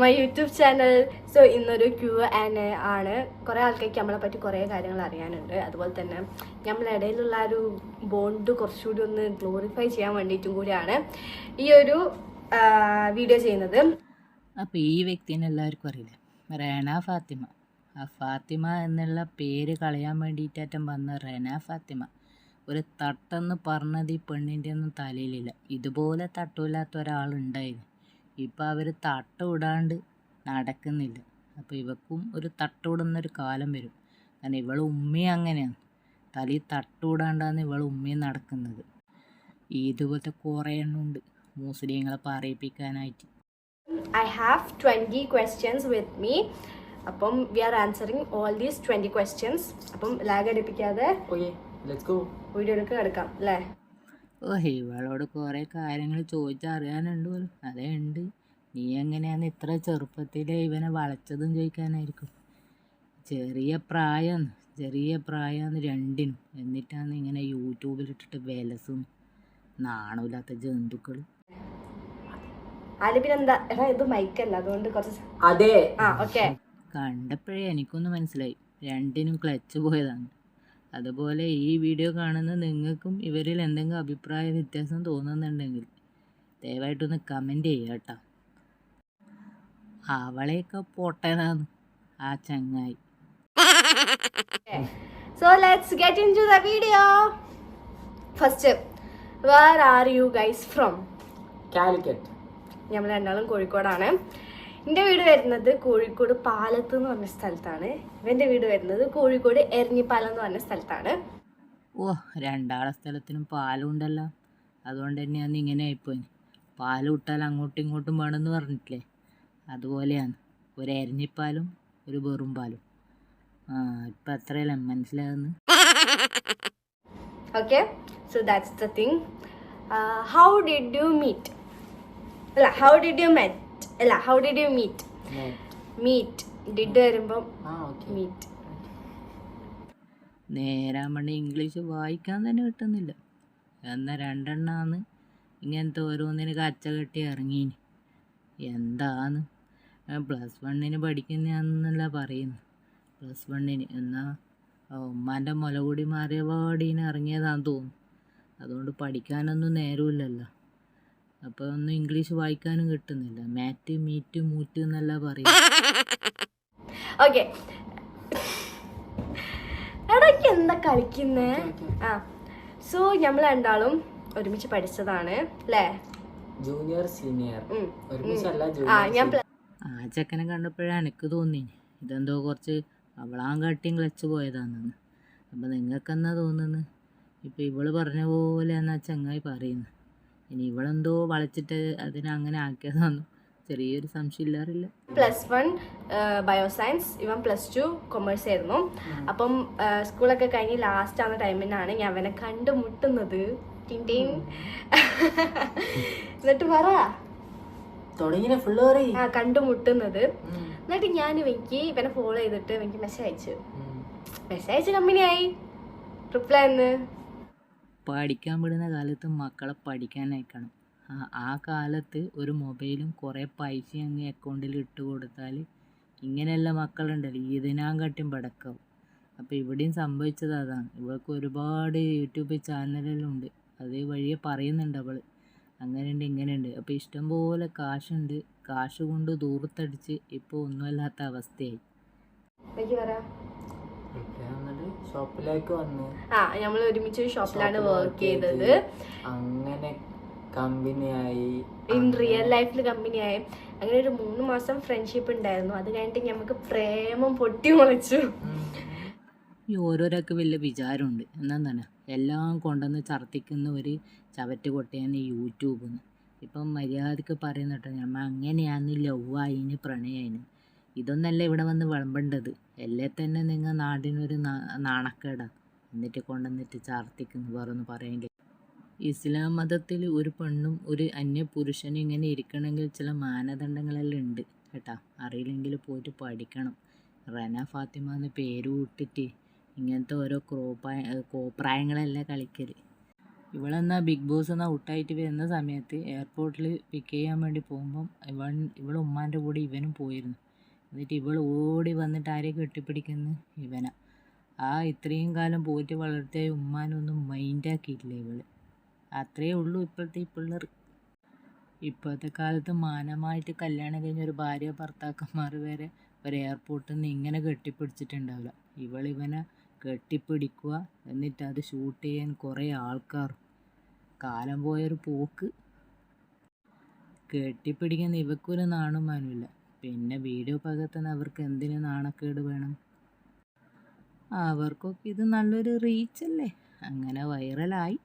My YouTube channel so ഇന്നൊരു Q and ആണ്. കുറേ ആൾക്കാർക്ക് നമ്മളെ പറ്റി കുറേ കാര്യങ്ങൾ അറിയാനുണ്ട്. അതുപോലെ തന്നെ നമ്മളെ ഇടയിലുള്ള ഒരു ബോണ്ട് കുറച്ചുകൂടി ഒന്ന് ഗ്ലോറിഫൈ ചെയ്യാൻ വേണ്ടിയിട്ടും കൂടിയാണ് ഈ ഒരു വീഡിയോ ചെയ്യുന്നത്. അപ്പോൾ ഈ വ്യക്തിനെ എല്ലാവർക്കും അറിയില്ല? റേണ ഫാത്തിമ. ആ ഫാത്തിമ എന്നുള്ള പേര് കളയാൻ വേണ്ടിയിട്ടേറ്റം വന്ന റേന ഫാത്തിമ. ഒരു തട്ടെന്ന് പറഞ്ഞത് ഈ പെണ്ണിന്റെ ഒന്നും തലയിലില്ല. ഇതുപോലെ തട്ടുമില്ലാത്ത ഒരാളുണ്ടായിരുന്നു. ഇപ്പം അവർ തട്ടമിടാണ്ട് നടക്കുന്നില്ല. അപ്പോൾ ഇവക്കും ഒരു തട്ടമിടുന്നൊരു കാലം വരും. കാരണം ഇവൾ ഉമ്മയും അങ്ങനെയാണ്. തലയിൽ തട്ടമിടാണ്ടാണ് ഇവൾ ഉമ്മയും നടക്കുന്നത്. ഇതുപോലത്തെ കുറേ എണ്ണമുണ്ട് മുസ്ലിങ്ങളെ പറയിപ്പിക്കാനായിട്ട്. I have twenty questions with me അപ്പം we are answering all these twenty questions അപ്പം ലാഗ് അടിപ്പിക്കാതെ ഗോ വീഡിയോയിലേക്ക് കിടക്കാം അല്ലേ? ഓ ഇവളോട് കുറേ കാര്യങ്ങൾ ചോദിച്ചറിയാനുണ്ട് പോലും. അതേ ഉണ്ട്. നീ എങ്ങനെയാന്ന് ഇത്ര ചെറുപ്പത്തിൽ ഇവനെ വളച്ചതും ചോദിക്കാനായിരിക്കും. ചെറിയ പ്രായം ചെറിയ പ്രായമാണ് രണ്ടിനും. എന്നിട്ടാണ് ഇങ്ങനെ യൂട്യൂബിലിട്ടിട്ട് വിലസും നാണമില്ലാത്ത ജന്തുക്കൾ ആൽ പിന്നെ എന്താ എടാ ഇത് മൈക്കല്ല. അതുകൊണ്ട് കുറച്ച് അതെ. ആ ഓക്കെ. കണ്ടപ്പോഴേ എനിക്കൊന്ന് മനസ്സിലായി. രണ്ടിനും ക്ലച്ച് പോയതാണ്. അതുപോലെ ഈ വീഡിയോ കാണുന്ന നിങ്ങൾക്കും ഇവരിൽ എന്തെങ്കിലും അഭിപ്രായ വ്യത്യാസം തോന്നുന്നുണ്ടെങ്കിൽ ദയവായിട്ടൊന്ന് കമന്റ് ചെയ്യുക കേട്ടോ. അവളെയൊക്കെ പൊട്ടനാണ് ആ ചങ്ങായി. So let's get into the video first where are you guys from Calicut നമ്മൾ രണ്ടാളും കോഴിക്കോടാണ്. എന്റെ വീട് വരുന്നത് കോഴിക്കോട് പാലത്ത് എന്ന് പറഞ്ഞ സ്ഥലത്താണ്. എന്റെ വീട് വരുന്നത് കോഴിക്കോട് എരഞ്ഞിപ്പാലം എന്ന് പറഞ്ഞ സ്ഥലത്താണ്. ഓ രണ്ടാളെ സ്ഥലത്തിനും പാലും ഉണ്ടല്ലോ. അതുകൊണ്ട് തന്നെയാണ് ഇങ്ങനെ ആയിപ്പോയി. പാൽ വിട്ടാൽ അങ്ങോട്ടും ഇങ്ങോട്ടും വേണമെന്ന് പറഞ്ഞിട്ടില്ലേ? അതുപോലെയാണ്. ഒരു എരഞ്ഞിപ്പാലും ഒരു വെറും പാലും. ആ ഇപ്പം അത്രയല്ല മനസ്സിലാകുന്നു. Okay so that's the thing how did you meet അല്ല ഹൗ ഡിഡ് യു മെറ്റ് അല്ല how did you meet meet did വരുമ്പം മീറ്റ് നേരാമണ്ണ ഇംഗ്ലീഷ് വായിക്കാൻ തന്നെ കിട്ടുന്നില്ല. എന്നാൽ രണ്ടെണ്ണാന്ന് ഇങ്ങനത്തെ ഓരോന്നിന് കച്ച കെട്ടി ഇറങ്ങീന്. എന്താന്ന്? പ്ലസ് വണ്ണിന് പഠിക്കുന്നല്ല പറയുന്നു പ്ലസ് വണ്ണിന് എന്നാ ഉമ്മാന്റെ മുലകൂടി മാറിയ പാടീന് ഇറങ്ങിയതാന്ന് തോന്നുന്നു. അതുകൊണ്ട് പഠിക്കാനൊന്നും നേരമില്ലല്ലോ. അപ്പോൾ ഒന്നും ഇംഗ്ലീഷ് വായിക്കാനും കിട്ടുന്നില്ല. മാറ്റ് മീറ്റ് മൂറ്റ് എന്നല്ല പറയും ഓക്കെ എടയ്ക്ക് എന്താ കളിക്കുന്നേ? ആ. സോ നമ്മൾ രണ്ടാളും ഒരുമിച്ച് പഠിച്ചതാണ് അല്ലേ ജൂനിയർ സീനിയർ ആ ഞാൻ ആ ചെക്കനെ കണ്ടപ്പോഴാണ് എനിക്ക് തോന്നി. ഇതെന്തോ കുറച്ച് അവളാൻ കാട്ടിയും ക്ലച്ച് പോയതാണെന്ന്. അപ്പം നിങ്ങൾക്കെന്നാ തോന്നുന്നത്? ഇപ്പം ഇവൾ പറഞ്ഞ പോലെ എന്നാ ചങ്ങായി പറയുന്നു. ഇനി ഇവളെന്തോ വളച്ചിട്ട് അതിനെ അങ്ങനെ ആക്കിയതാണെന്ന് ചെറിയൊരു സംശയം ഇല്ലാറില്ല. പ്ലസ് വൺ ബയോസയൻസ് ഇവൻ പ്ലസ് ടു കൊമേഴ്സ് ആയിരുന്നു. അപ്പം സ്കൂളൊക്കെ കഴിഞ്ഞ് ലാസ്റ്റ് ആവുന്ന ടൈമിനാണ് ഞാൻ അവനെ കണ്ടുമുട്ടുന്നത്. എന്നിട്ട് പറ. ആ കണ്ടുമുട്ടുന്നത് എന്നിട്ട് ഞാൻ എനിക്ക് ഇവനെ ഫോളോ ചെയ്തിട്ട് എനിക്ക് മെസ്സേജ് അയച്ചു. മെസ്സേജ് അയച്ച് കമ്പനിയായി റിപ്ലൈ എന്ന് പഠിക്കാൻ വിടുന്ന കാലത്ത് മക്കളെ പഠിക്കാൻ അയക്കണം ആ കാലത്ത് ഒരു മൊബൈലും കുറേ പൈസ അങ്ങ് അക്കൗണ്ടിൽ ഇട്ട് കൊടുത്താൽ ഇങ്ങനെയുള്ള മക്കളുണ്ടല്ലോ ഇതിനാൻ കാട്ടിയും പടക്കാവും അപ്പോൾ ഇവിടെയും സംഭവിച്ചത് അതാണ്. ഇവൾക്ക് ഒരുപാട് യൂട്യൂബ് ചാനലെല്ലാം ഉണ്ട് അത് വഴിയെ പറയുന്നുണ്ട് അവൾ അങ്ങനെയുണ്ട് ഇങ്ങനെയുണ്ട്. അപ്പോൾ ഇഷ്ടംപോലെ കാശുണ്ട്. കാശ് കൊണ്ട് ദൂരത്തടിച്ച് ഇപ്പോൾ ഒന്നുമല്ലാത്ത അവസ്ഥയായി. ഷോപ്പിലേക്ക് വന്നു. ആ നമ്മൾ ഒരുമിച്ച് ഒരു ഷോപ്പിലാണ് വർക്ക് ചെയ്തത്. അങ്ങനെ കമ്പനിയായി. ഇൻ റിയൽ ലൈഫിൽ കമ്പനിയായി. അങ്ങനെ ഒരു മൂന്ന് മാസം ഫ്രണ്ട്ഷിപ്പ് ഉണ്ടായിരുന്നു. അത് കഴിഞ്ഞിട്ട് ഞമ്മക്ക് പ്രേമം പൊട്ടി മുളച്ചു. ഈ ഓരോരൊക്കെ വലിയ വിചാരമുണ്ട്. എന്നാ എല്ലാം കൊണ്ടുവന്ന് ചർത്തിക്കുന്ന ഒരു ചവറ്റ് കൊട്ടയാണ് ഈ യൂട്യൂബ് ഇപ്പം മര്യാദയ്ക്ക് പറയുന്ന കേട്ടോ അങ്ങനെയാന്ന് അങ്ങനെയാന്ന് ആയിന് പ്രണയായിന്. ഇതൊന്നല്ല ഇവിടെ വന്ന് വിളമ്പേണ്ടത്. എല്ലേ തന്നെ നിങ്ങൾ നാടിനൊരു നാണക്കേടാ. എന്നിട്ട് കൊണ്ടുവന്നിട്ട് ചാർത്തിക്കുന്നു വേറൊന്ന് പറയേണ്ടി ഇസ്ലാം മതത്തിൽ ഒരു പെണ്ണും ഒരു അന്യ പുരുഷനും ഇങ്ങനെ ഇരിക്കണമെങ്കിൽ ചില മാനദണ്ഡങ്ങളെല്ലാം ഉണ്ട് കേട്ടാ. അറിയില്ലെങ്കിൽ പോയിട്ട് പഠിക്കണം. റന ഫാത്തിമ എന്ന് പേര് വിട്ടിട്ട് ഇങ്ങനത്തെ ഓരോ ക്രോപ്പായ കോപ്രായങ്ങളല്ല കളിക്കൽ ഇവളെന്നാ ബിഗ് ബോസ് എന്നാ ഔട്ടായിട്ട് വരുന്ന സമയത്ത് എയർപോർട്ടിൽ പിക്ക് ചെയ്യാൻ വേണ്ടി പോകുമ്പം ഇവൻ ഇവളുമ്മാന്റെ കൂടെ ഇവനും പോയിരുന്നു. എന്നിട്ട് ഇവൾ ഓടി വന്നിട്ട് ആരെ കെട്ടിപ്പിടിക്കുന്നു? ഇവനാ. ആ ഇത്രയും കാലം പോറ്റി വളർത്തിയ ഉമ്മാനൊന്നും മൈൻഡാക്കിയിട്ടില്ല ഇവൾ അത്രയേ ഉള്ളൂ ഇപ്പോഴത്തെ പിള്ളേർ. ഇപ്പോഴത്തെ കാലത്ത് മാനമായിട്ട് കല്യാണം കഴിഞ്ഞ ഒരു ഭാര്യ ഭർത്താക്കന്മാർ വരെ ഒരു എയർപോർട്ടിൽ നിന്ന് ഇങ്ങനെ കെട്ടിപ്പിടിച്ചിട്ടുണ്ടാവില്ല. ഇവളിവനെ കെട്ടിപ്പിടിക്കുക എന്നിട്ട് അത് ഷൂട്ട് ചെയ്യാൻ കുറേ ആൾക്കാർ. കാലം പോയൊരു പോക്ക്. കെട്ടിപ്പിടിക്കുന്ന ഇവക്കൊരു നാണും മാനുമില്ല. പിന്നെ വീഡിയോ പകർത്തുന്ന അവർക്ക് എന്തിന് നാണക്കേട് വേണം? അവർക്കൊക്കെ ഇത് നല്ലൊരു റീച്ചല്ലേ അങ്ങനെ വൈറലായി